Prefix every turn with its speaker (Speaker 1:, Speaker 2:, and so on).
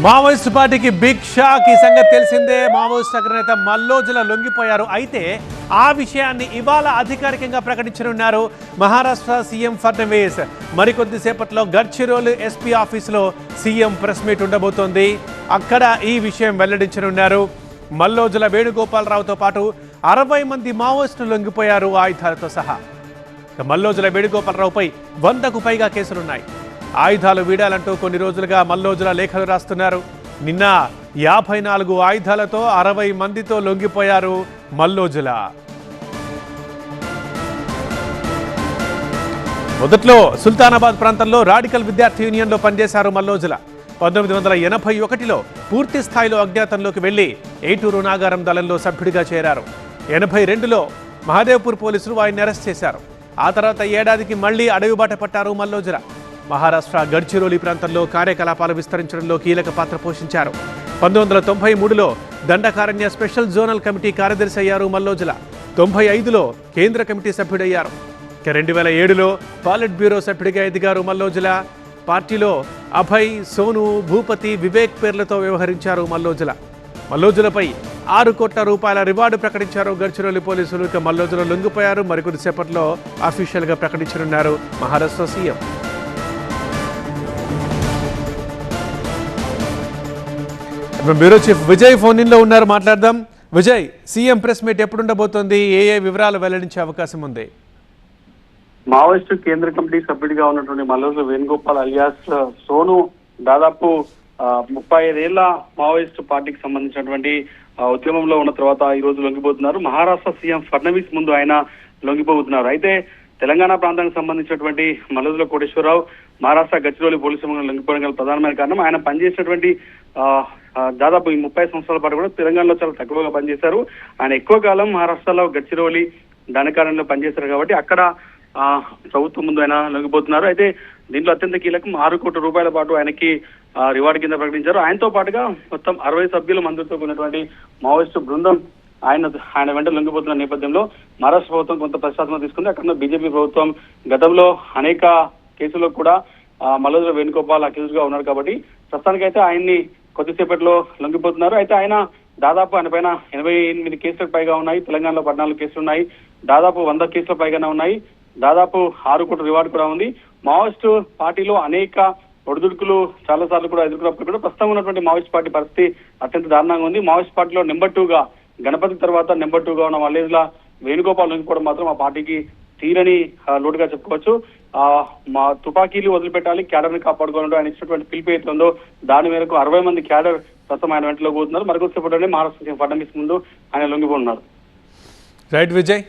Speaker 1: Maoist పార్టీకి big shock. ఈ సంగతి తెలిసిందే. మావోయిస్ట్ అగ్రనేత మల్లోజుల లొంగిపోయారు. అయితే ఆ విషయాన్ని ఇవాళ అధికారికంగా ప్రకటించనున్నారు మహారాష్ట్ర సీఎం ఫడ్నవీస్. మరికొద్దిసేపట్లో గడ్చిరోలు ఎస్పీ ఆఫీసులో సీఎం ప్రెస్ మీట్ ఉండబోతోంది. అక్కడ ఈ విషయం వెల్లడించనున్నారు. మల్లోజుల వేణుగోపాలరావుతో పాటు అరవై మంది మావోయిస్టులు లొంగిపోయారు ఆయుధాలతో సహా. మల్లోజుల వేణుగోపాలరావుపై వందకు పైగా కేసులున్నాయి. ఆయుధాలు వీడాలంటూ కొన్ని రోజులుగా మల్లోజుల లేఖలు రాస్తున్నారు. నిన్న యాభై నాలుగు ఆయుధాలతో అరవై మందితో లొంగిపోయారు మల్లోజుల. మొదట్లో సుల్తానాబాద్ ప్రాంతంలో రాడికల్ విద్యార్థి యూనియన్లో పనిచేశారు మల్లోజుల. పంతొమ్మిది వందల ఎనభై ఒకటిలో పూర్తి స్థాయిలో అజ్ఞాతంలోకి వెళ్ళి ఏటూరు నాగారం దళంలో సభ్యుడిగా చేరారు. ఎనభై రెండులో మహాదేవ్పూర్ పోలీసులు వారిని అరెస్ట్ చేశారు. ఆ తర్వాత ఏడాదికి మళ్ళీ అడవిబాట పట్టారు మల్లోజుల. మహారాష్ట్ర గడ్చిరోలి ప్రాంతంలో కార్యకలాపాలు విస్తరించడంలో కీలక పాత్ర పోషించారు. పంతొమ్మిది వందల తొంభై మూడులో దండకారణ్య స్పెషల్ జోనల్ కమిటీ కార్యదర్శి అయ్యారు మల్లోజుల. తొంభై ఐదులో కేంద్ర కమిటీ సభ్యుడయ్యారు. ఇక రెండు వేల ఏడులో పాలిట్ బ్యూరో సభ్యుడిగా ఎదిగారు మల్లోజుల. పార్టీలో అభయ్ సోను భూపతి వివేక్ పేర్లతో వ్యవహరించారు మల్లోజుల. మల్లోజులపై ఆరు కోట్ల రూపాయల రివార్డు ప్రకటించారు గడ్చిరోలి పోలీసులు. ఇక మల్లోజుల లొంగిపోయారు. మరికొద్దిసేపట్లో అఫీషియల్గా ప్రకటించనున్నారు మహారాష్ట్ర సీఎం. ఇప్పుడు బ్యూరో చీఫ్ విజయ్ ఫోన్ ఇన్లో ఉన్నారు మాట్లాడదాం. విజయ్ సీఎం ప్రెస్ మీట్ ఎప్పుడు ఉండబోతోంది ఏ ఏ వివరాలు వెల్లడించే అవకాశం ఉంది?
Speaker 2: మావోయిస్టు కేంద్ర కమిటీ సభ్యుడిగా ఉన్నటువంటి మల్లోజు వేణుగోపాల్ అలియాస్ సోను దాదాపు ముప్పై ఐదేళ్ళ మావోయిస్టు పార్టీకి సంబంధించినటువంటి ఉద్యమంలో ఉన్న తర్వాత ఈ రోజు లొంగిపోతున్నారు. మహారాష్ట్ర సీఎం ఫడ్నవీస్ ముందు ఆయన లొంగిపోతున్నారు. అయితే తెలంగాణ ప్రాంతానికి సంబంధించినటువంటి మల్లోజుల కోటేశ్వరరావు మహారాష్ట్ర గచ్చిరోలి పోలీసు లొంగిపోవడం గల ప్రధానమైన కారణం. ఆయన పనిచేసినటువంటి దాదాపు ఈ ముప్పై సంవత్సరాల పాటు కూడా తెలంగాణలో చాలా తక్కువగా పనిచేశారు. ఆయన ఎక్కువ కాలం మహారాష్ట్రలో గచ్చిరోలి దండకారణ్యంలో పనిచేశారు కాబట్టి అక్కడ ప్రభుత్వం ముందు ఆయన లొంగిపోతున్నారు. అయితే దీంట్లో అత్యంత కీలకం ఆరు కోట్ల రూపాయల పాటు ఆయనకి రివార్డ్ రివార్డు కింద ప్రకటించారు. ఆయనతో పాటుగా మొత్తం అరవై సభ్యులు మంత్రితో కూడినటువంటి మావోయిస్టు బృందం ఆయన ఆయన వెంట లొంగిపోతున్న నేపథ్యంలో మహారాష్ట్ర ప్రభుత్వం కొంత ప్రశాసనం తీసుకుంది. అక్కడ బీజేపీ ప్రభుత్వం గతంలో అనేక కేసుల్లో కూడా ఆ, మల్లోజుల వేణుగోపాల్ అక్యూజ్గా ఉన్నారు కాబట్టి ప్రస్తుతానికైతే ఆయన్ని కొద్దిసేపట్లో లొంగిపోతున్నారు. అయితే ఆయన దాదాపు ఆయన పైన ఎనభై ఎనిమిది కేసులకు పైగా ఉన్నాయి. తెలంగాణలో పద్నాలుగు కేసులు ఉన్నాయి. దాదాపు వంద కేసుల పైగానే ఉన్నాయి. దాదాపు ఆరు కోట్ల రివార్డు కూడా ఉంది. మావోయిస్టు పార్టీలో అనేక ఒడిదుడుకులు చాలా సార్లు కూడా ఎదుర్కొన్నప్పుడు కూడా ప్రస్తుతం ఉన్నటువంటి మావోయిస్ట్ పార్టీ పరిస్థితి అత్యంత దారుణంగా ఉంది. మావోయిస్ట్ పార్టీలో నెంబర్ టూగా గణపతి తర్వాత నెంబర్ టూగా ఉన్న మల్లేజ్ల వేణుగోపాల్ లొంగిపోవడం మాత్రం ఆ పార్టీకి తీరని లోటుగా చెప్పుకోవచ్చు. మా తుపాకీలు వదిలిపెట్టాలి క్యాడర్ని కాపాడుకోవాలంటూ ఆయన ఇచ్చినటువంటి పిలుపు అయితే ఉందో దాని మేరకు అరవై మంది క్యాడర్ ప్రస్తుతం ఆయన వెంటలో పోతున్నారు. మరికొద్దిసేపట్లోనే మహారాష్ట్ర సీఎం ఫడ్నవీస్ ముందు ఆయన లొంగిపోతున్నారు
Speaker 1: రైట్ విజయ్.